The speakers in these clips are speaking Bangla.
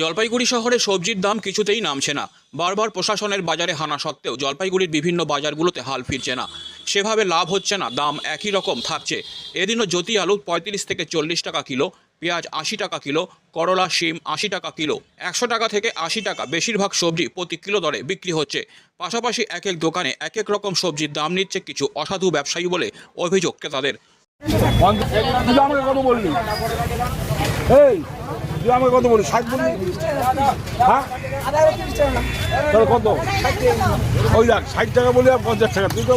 জলপাইগুড়ি শহরে সবজির দাম কিছুতেই নামছে না। বারবার প্রশাসনের বাজারে হানা সত্ত্বেও জলপাইগুড়ির বিভিন্ন বাজারগুলোতে হাল ফিরছে না। সেভাবে লাভ হচ্ছে না, দাম একই রকম থাকছে। এদিনও জ্যোতি আলু পঁয়ত্রিশ থেকে চল্লিশ টাকা কিলো, পেঁয়াজ আশি টাকা কিলো, করলা, শিম আশি টাকা কিলো, একশো টাকা থেকে আশি টাকা। বেশিরভাগ সবজি প্রতি কিলো দরে বিক্রি হচ্ছে। পাশাপাশি এক এক দোকানে এক এক রকম সবজির দাম নিচ্ছে কিছু অসাধু ব্যবসায়ী বলে অভিযোগ ক্রেতাদের। আমাকে কত বললি ষাট বললি? হ্যাঁ? তাহলে কত? ওই দেখ ষাট টাকা বলি আর পঞ্চাশ টাকা। তুই তো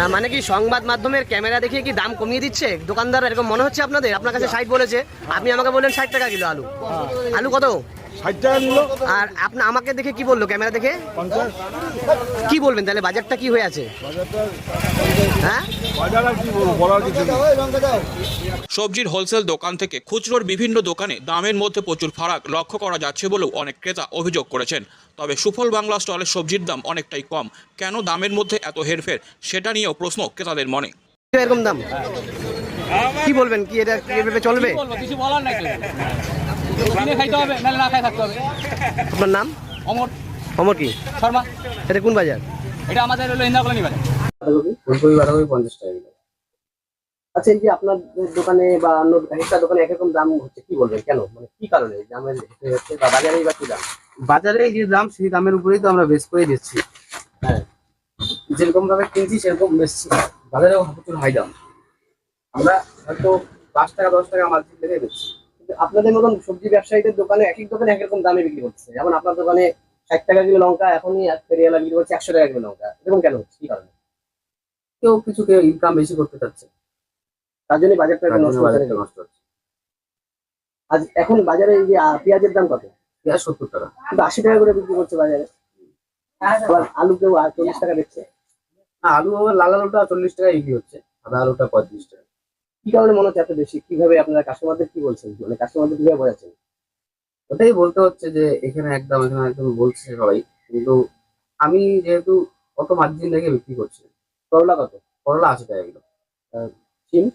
না মানে কি সংবাদ মাধ্যমের ক্যামেরা দেখিয়ে কি দাম কমিয়ে দিচ্ছে? দোকানদার এরকম মনে হচ্ছে আপনাদের? আপনার কাছে ষাট বলেছে আপনি আমাকে বললেন ষাট টাকা কিলো আলু। আলু কত? আর আপনি আমাকে দেখে কি বলল ক্যামেরা দেখে? কি বলবেন তাহলে? বাজারটা কি হয়ে আছে? হ্যাঁ? সবজির হোলসেল দোকান থেকে খুচরোর বিভিন্ন দোকানে দামের মধ্যে প্রচুর ফারাক লক্ষ্য করা যাচ্ছে বলেও অনেক ক্রেতা অভিযোগ করেছেন। তবে সুফল বাংলা স্টলের সবজির দাম অনেকটাই কম। কেন দামের মধ্যে এত হেরফের? সেটা নিয়েও প্রশ্ন ক্রেতাদের মনে। এরকম দাম? কি বলবেন? কি এটা কি এভাবে চলবে কিছু বলার নাই খাইতে হবে না খাই থাকতে হবে। আপনার নাম? অমর। অমর কি? শর্মা। এটা কোন বাজার? এটা আমাদের হলো ইন্দিরা কলোনি বাজার। ফুলকপি বাঁধাকপি পঞ্চাশ টাকা। আচ্ছা এই যে আপনার দোকানে বা অন্য একটা দোকানে একরকম দাম হচ্ছে কি বলবেন? কেন? মানে কি কারণে দামের হচ্ছে বা বাজারে বা কি দাম? বাজারে যে দাম সেই দামের উপরেই তো আমরা বেশ করে দিচ্ছি। হ্যাঁ। যেরকম ভাবে কিনছি সেরকম বেশি বাজারেও প্রচুর হাই দাম। আমরা হয়তো পাঁচ টাকা দশ টাকা থেকে বেচছি। কিন্তু আপনাদের মতন সবজি ব্যবসায়ীদের দোকানে এক এক দোকানে এক রকম দামে বিক্রি করছে যেমন আপনার দোকানে ষাট টাকা কিলো লঙ্কা এখনই ফেরিয়ালা বিক্রি করছে একশো টাকা কিলো লঙ্কা। এরকম কেন? হচ্ছে কি কারণে? কেউ কিছু কেউ ইনকাম বেশি করতে চাচ্ছে। তার জন্য বাজারটা নষ্ট হচ্ছে। আজ এখন বাজারে এই যে পেঁয়াজের দাম কত? পেঁয়াজ সত্তর টাকা। কিন্তু আশি টাকা করে বিক্রি করছে বাজারে। আবার আলু কেউ আর চল্লিশ টাকা দিচ্ছে আর আলু আবার লাল আলুটা চল্লিশ টাকা বিক্রি হচ্ছে। সাদা আলুটা পঁয়ত্রিশ টাকা। কি কারণে মনে হচ্ছে এত বেশি? কীভাবে আপনারা কাস্টমারদের কি বলছেন? মানে কাস্টমারদের কীভাবে বোঝাচ্ছেন? ওটাই বলতে হচ্ছে যে এখানে একদম এখানে একদম বলছে সবাই। কিন্তু আমি যেহেতু কত মার্জিন রেখে বিক্রি করছি করলা কত? করলা আশি টাকা কিলো। সিম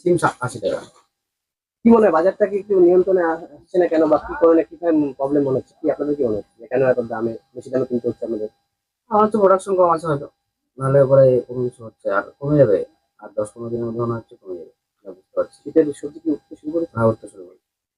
সিম আশি টাকা কি মনে হয় বাজারটা কি একটু নিয়ন্ত্রণে আসছে না কেন বা কি কারণে কি প্রবলেম মনে হচ্ছে? কি আপনাদের কি মনে হচ্ছে কেন এত দামে বেশি দামে কিনতে হচ্ছে আমাদের? আমার তো প্রোডাকশন কম আছে হয়তো। নাহলে পরে কোনো কিছু হচ্ছে আর কমে যাবে। আর দশ পনেরো দিনের মধ্যে মনে হচ্ছে কমে যাবে। বুঝতে পারছি শীতের সবজি কি উঠতে শুরু করে হ্যাঁ উঠতে